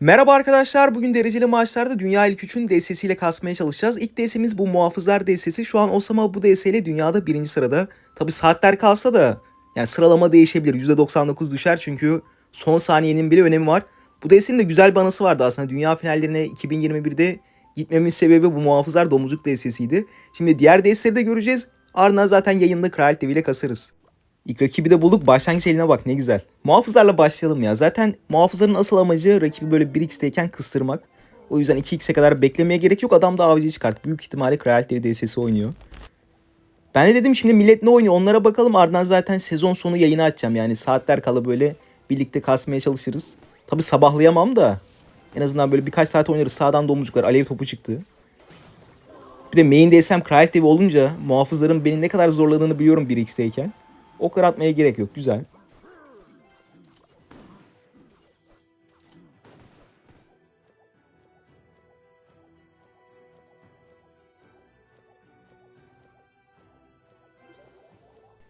Merhaba arkadaşlar. Bugün dereceli maçlarda Dünya ilk 3'ün DS'siyle kasmaya çalışacağız. İlk DS'imiz bu muhafızlar DS'si. Şu an Osama bu DS dünyada birinci sırada. Tabi saatler kalsa da yani sıralama değişebilir. %99 düşer çünkü son saniyenin bile önemi var. Bu DS'nin de güzel bir anısı vardı aslında. Dünya finallerine 2021'de gitmemin sebebi bu muhafızlar domuzluk DS'siydi. Şimdi diğer DS'leri de göreceğiz. Ardından zaten yayında Kral TV ile kasarız. İlk rakibi de bulduk. Başlangıç eline bak ne güzel. Muhafızlarla başlayalım ya. Zaten muhafızların asıl amacı rakibi böyle 1x'teyken kıstırmak. O yüzden 2x'e kadar beklemeye gerek yok. Adam da avcıyı çıkart. Büyük ihtimalle Kral TV DS'si oynuyor. Ben de dedim şimdi millet ne oynuyor onlara bakalım. Ardından zaten sezon sonu yayını açacağım. Yani saatler kala böyle birlikte kasmaya çalışırız. Tabi sabahlayamam da. En azından böyle birkaç saat oynarız. Sağdan domuzcuklar. Alev topu çıktı. Bir de main DSM Kral TV olunca muhafızların beni ne kadar zorladığını biliyorum 1x'teyken. Oklar atmaya gerek yok. Güzel.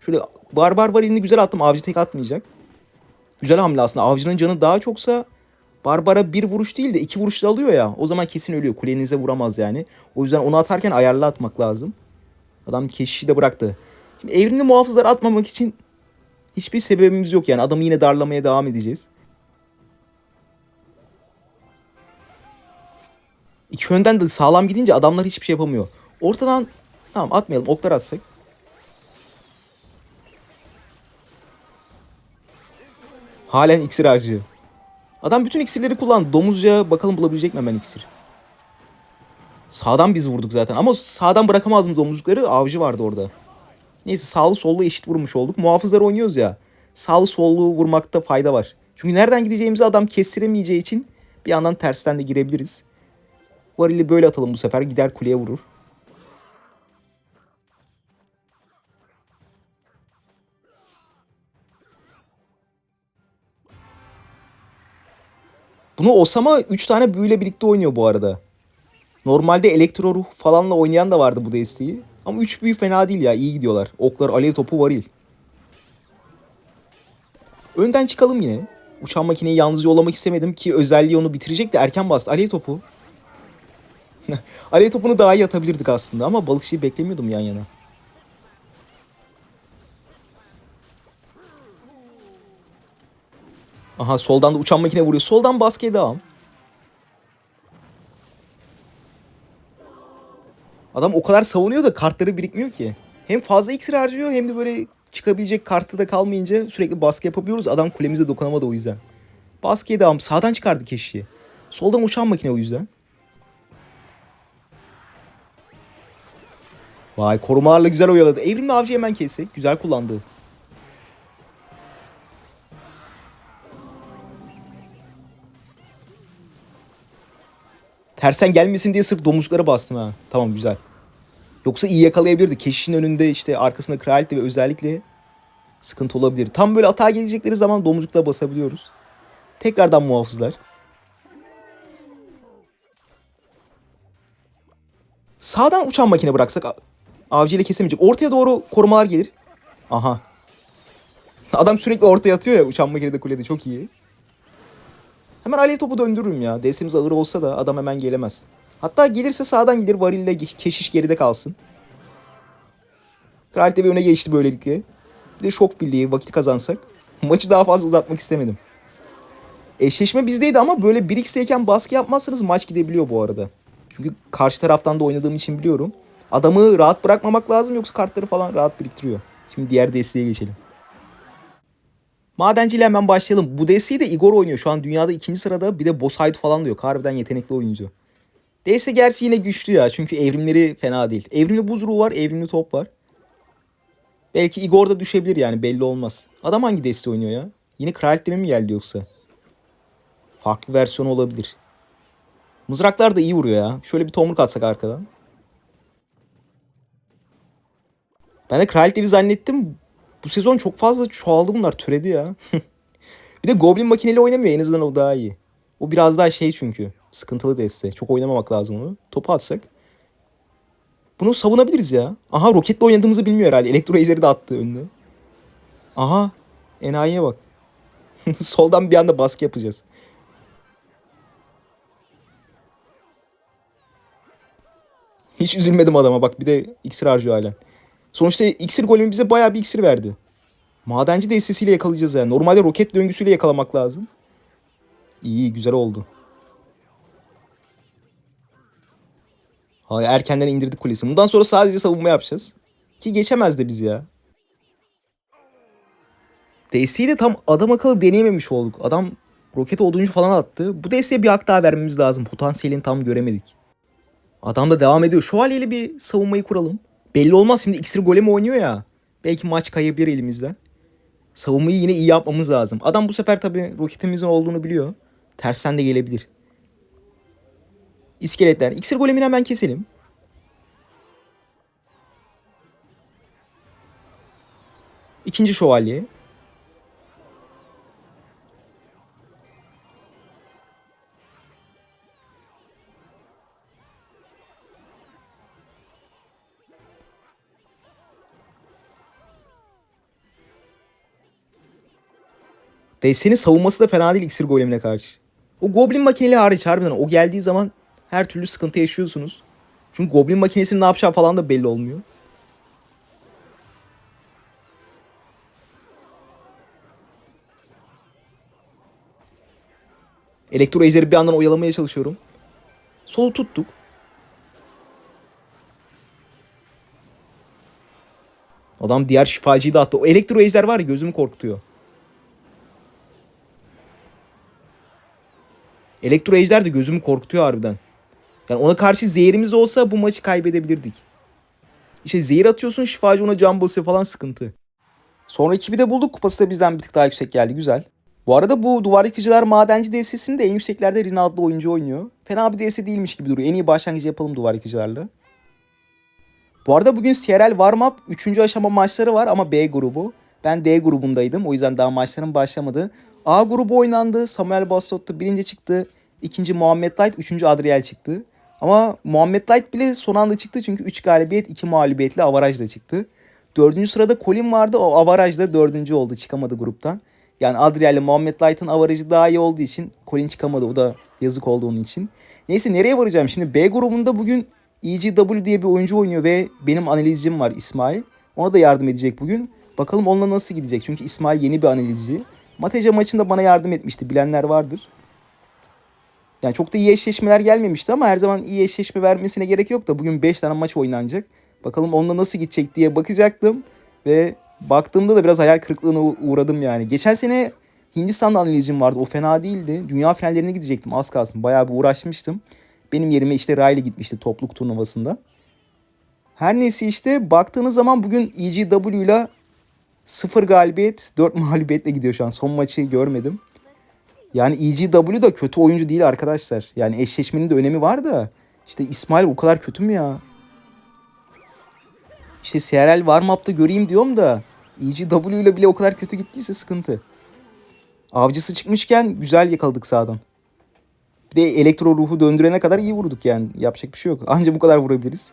Şöyle barbar varilini güzel attım. Avcı tek atmayacak. Güzel hamle aslında. Avcının canı daha çoksa Barbara bir vuruş değil de iki vuruşla alıyor ya. O zaman kesin ölüyor. Kulenize vuramaz yani. O yüzden onu atarken ayarlı atmak lazım. Adam keşişi de bıraktı. Şimdi evrimli muhafızları atmamak için hiçbir sebebimiz yok yani. Adamı yine darlamaya devam edeceğiz. İki yönden de sağlam gidince adamlar hiçbir şey yapamıyor. Ortadan tamam atmayalım oklar atsak. Halen iksir harcıyor. Adam bütün iksirleri kullandı. Domuzca bakalım bulabilecek mi hemen iksir. Sağdan biz vurduk zaten ama sağdan bırakamazdım domuzcukları. Avcı vardı orada. Neyse sağlı sollu eşit vurmuş olduk. Muhafızları oynuyoruz ya. Sağlı sollu vurmakta fayda var. Çünkü nereden gideceğimizi adam kestiremeyeceği için bir yandan tersten de girebiliriz. Varili böyle atalım bu sefer. Gider kuleye vurur. Bunu Osama 3 tane büyüyle birlikte oynuyor bu arada. Normalde elektro ruh falanla oynayan da vardı bu desteği. Ama 3 büyü fena değil ya iyi gidiyorlar. Oklar, alev topu, varil. Önden çıkalım yine. Uçan makineyi yalnız yollamak istemedim ki özelliği onu bitirecek de erken bastı. Alev topu. alev topunu daha iyi atabilirdik aslında ama balıkçıyı beklemiyordum yan yana. Aha soldan da uçan makine vuruyor. Soldan baskıya devam. Adam o kadar savunuyor da kartları birikmiyor ki. Hem fazla iksir harcıyor hem de böyle çıkabilecek kartı da kalmayınca sürekli baskı yapabiliyoruz. Adam kulemize dokunamadı o yüzden. Baskıya devam. Sağdan çıkardı keşiği. Soldan uçan makine o yüzden. Vay korumalarla güzel oyaladı. Evrimli avcı hemen kessek. Güzel kullandı. Tersen gelmesin diye sırf domuzcuklara bastım ha. Tamam güzel. Yoksa iyi yakalayabilirdi. Keşişin önünde işte arkasında kraliyet ve özellikle sıkıntı olabilir. Tam böyle atağa gelecekleri zaman domuzcukla basabiliyoruz. Tekrardan muhafızlar. Sağdan uçan makine bıraksak avcıyla kesemeyecek. Ortaya doğru korumalar gelir. Aha. Adam sürekli ortaya atıyor ya uçan makinede kulede çok iyi. Hemen alev topu döndürürüm ya. DS'imiz ağır olsa da adam hemen gelemez. Hatta gelirse sağdan gelir varille keşiş geride kalsın. Kral TV öne geçti böylelikle. Bir de şok birliği vakit kazansak. Maçı daha fazla uzatmak istemedim. Eşleşme bizdeydi ama böyle 1x'teyken baskı yapmazsanız maç gidebiliyor bu arada. Çünkü karşı taraftan da oynadığım için biliyorum. Adamı rahat bırakmamak lazım yoksa kartları falan rahat biriktiriyor. Şimdi diğer desteğe geçelim. Madenciyle hemen başlayalım. Bu desteği de Igor oynuyor. Şu an dünyada ikinci sırada. Bir de Bosside falan diyor. Harbiden yetenekli oyuncu. DS gerçi yine güçlü ya. Çünkü evrimleri fena değil. Evrimli buz ruhu var. Evrimli top var. Belki Igor da düşebilir yani. Belli olmaz. Adam hangi deste oynuyor ya? Yine kraliyetleme mi geldi yoksa? Farklı versiyonu olabilir. Mızraklar da iyi vuruyor ya. Şöyle bir tomruk atsak arkadan. Ben de kraliyetevi zannettim. Bu sezon çok fazla çoğaldı bunlar. Türedi ya. bir de Goblin makineli oynamıyor. En azından o daha iyi. O biraz daha şey çünkü. Sıkıntılı deste. Çok oynamamak lazım onu. Topu atsak. Bunu savunabiliriz ya. Aha roketle oynadığımızı bilmiyor herhalde. Elektro Ezer'i de attı önüne. Aha. Enayiye bak. Soldan bir anda baskı yapacağız. Hiç üzülmedim adama bak bir de iksir harcıyor halen. Sonuçta iksir golemi bize bayağı bir iksir verdi. Madenci destesiyle yakalayacağız yani. Normalde roket döngüsüyle yakalamak lazım. İyi güzel oldu. Ay erkenden indirdik kulesi. Bundan sonra sadece savunma yapacağız. Ki geçemez de biz ya. DS'yi de tam adam akıllı deneyememiş olduk. Adam roket oduncu falan attı. Bu desteğe bir hak daha vermemiz lazım. Potansiyelini tam göremedik. Adam da devam ediyor. Şövalyeyle bir savunmayı kuralım. Belli olmaz şimdi iksir golemi oynuyor ya. Belki maç kayabilir elimizden. Savunmayı yine iyi yapmamız lazım. Adam bu sefer tabii roketimizin olduğunu biliyor. Tersten de gelebilir. İskeletler. İksir golemini hemen keselim. İkinci şövalye. Destenin savunması da fena değil iksir golemine karşı. O goblin makineli hariç harbiden o geldiği zaman her türlü sıkıntı yaşıyorsunuz. Çünkü goblin makinesinin ne yapacağı falan da belli olmuyor. Elektro ejderi bir yandan oyalamaya çalışıyorum. Solu tuttuk. Adam diğer şifacıyı da attı. O elektro ejder var ya gözümü korkutuyor. Elektro ejder de gözümü korkutuyor harbiden. Yani ona karşı zehirimiz olsa bu maçı kaybedebilirdik. İşte zehir atıyorsun şifacı ona can basıyor falan sıkıntı. Sonra ekibi de bulduk. Kupası da bizden bir tık daha yüksek geldi. Güzel. Bu arada bu duvar yıkıcılar madenci DS'sini de en yükseklerde Rina adlı oyuncu oynuyor. Fena bir DS değilmiş gibi duruyor. En iyi başlangıcı yapalım duvar yıkıcılarla. Bu arada bugün CRL Warm-Up 3. aşama maçları var ama B grubu. Ben D grubundaydım. O yüzden daha maçların başlamadı. A grubu oynandı. Samuel Bastot'ta birinci çıktı. İkinci Muhammed Light, üçüncü Adriel çıktı. Ama Muhammed Light bile son anda çıktı çünkü 3 galibiyet 2 mağlubiyetle avarajla çıktı. Dördüncü sırada Colin vardı. O avarajla dördüncü oldu. Çıkamadı gruptan. Yani Adriel ile Muhammed Light'ın avarajı daha iyi olduğu için Colin çıkamadı. O da yazık oldu onun için. Neyse nereye varacağım? Şimdi B grubunda bugün EGW diye bir oyuncu oynuyor ve benim analizcim var İsmail. Ona da yardım edecek bugün. Bakalım onunla nasıl gidecek? Çünkü İsmail yeni bir analizci. Mateja maçında bana yardım etmişti. Bilenler vardır. Yani çok da iyi eşleşmeler gelmemişti ama her zaman iyi eşleşme vermesine gerek yok da bugün 5 tane maç oynanacak. Bakalım onunla nasıl gidecek diye bakacaktım ve baktığımda da biraz hayal kırıklığına uğradım yani. Geçen sene Hindistan'da analizim vardı. O fena değildi. Dünya finallerine gidecektim az kalsın. Bayağı bir uğraşmıştım. Benim yerime işte Riley gitmişti topluluk turnuvasında. Her neyse işte baktığınız zaman bugün EGW ile 0 galibiyet 4 mağlubiyetle gidiyor şu an. Son maçı görmedim. Yani EGW da kötü oyuncu değil arkadaşlar. Yani eşleşmenin de önemi var da. İşte İsmail o kadar kötü mü ya? İşte CRL Warm-Up'ta göreyim diyorum da EGW ile bile o kadar kötü gittiyse sıkıntı. Avcısı çıkmışken güzel yakaladık sağdan. Bir de elektro ruhu döndürene kadar iyi vurduk yani. Yapacak bir şey yok. Anca bu kadar vurabiliriz.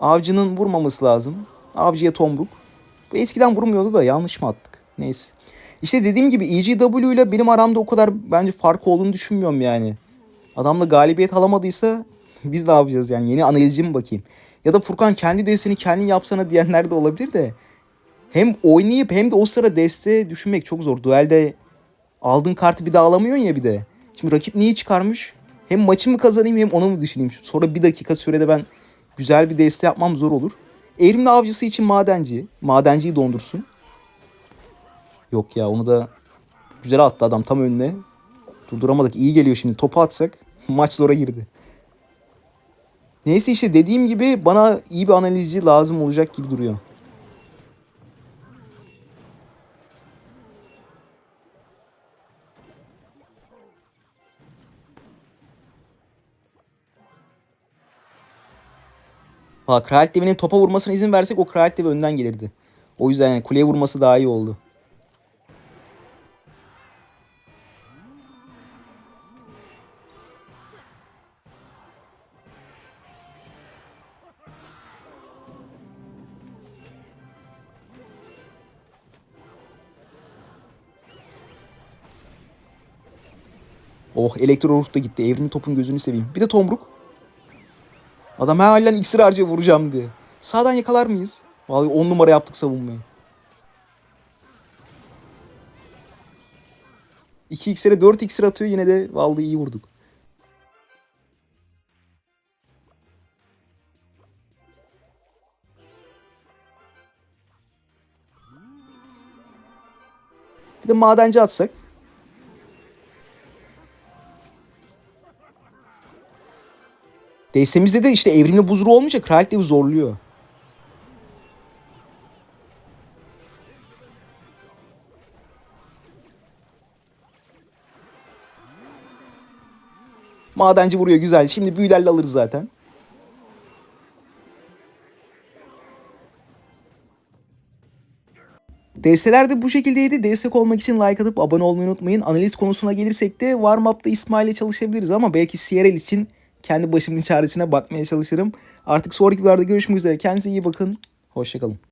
Avcının vurmaması lazım. Avcıya tomruk. Bu eskiden vurmuyordu da yanlış mı attık? Neyse. İşte dediğim gibi EGW ile benim aramda o kadar bence fark olduğunu düşünmüyorum yani. Adamla galibiyet alamadıysa biz ne yapacağız yani? Yeni analizci mi bakayım? Ya da Furkan kendi desteni kendin yapsana diyenler de olabilir de. Hem oynayıp hem de o sıra deste düşünmek çok zor. Duelde aldığın kartı bir daha alamıyorsun ya bir de. Şimdi rakip neyi çıkarmış? Hem maçı mı kazanayım hem onu mu düşüneyim? Sonra bir dakika sürede ben güzel bir deste yapmam zor olur. Evrimli avcısı için madenci. Madenciyi dondursun. Yok ya onu da güzel attı adam tam önüne. Durduramadık. İyi geliyor şimdi. Topu atsak maç zora girdi. Neyse işte dediğim gibi bana iyi bir analizci lazım olacak gibi duruyor. Valla Kraliyet Devi'nin topa vurmasına izin versek o Kraliyet Devi önden gelirdi. O yüzden yani kuleye vurması daha iyi oldu. Oh elektro ruh da gitti. Evrim topun gözünü seveyim. Bir de tomruk. Adam halen iksir harcıyor vuracağım diye. Sağdan yakalar mıyız? Vallahi 10 numara yaptık savunmayı. 2 iksire 4 iksir atıyor yine de vallahi iyi vurduk. Bir de madenci atsak. DS'mizde de işte evrimli buzuru olmayınca kraliyet devi zorluyor. Madenci vuruyor güzel. Şimdi büyülerle alırız zaten. DS'ler de bu şekildeydi. Destek olmak için like atıp abone olmayı unutmayın. Analiz konusuna gelirsek de warm-up'ta İsmail'le çalışabiliriz ama belki CRL için kendi başımın çaresine bakmaya çalışırım. Artık sonraki videolarda görüşmek üzere. Kendinize iyi bakın. Hoşçakalın.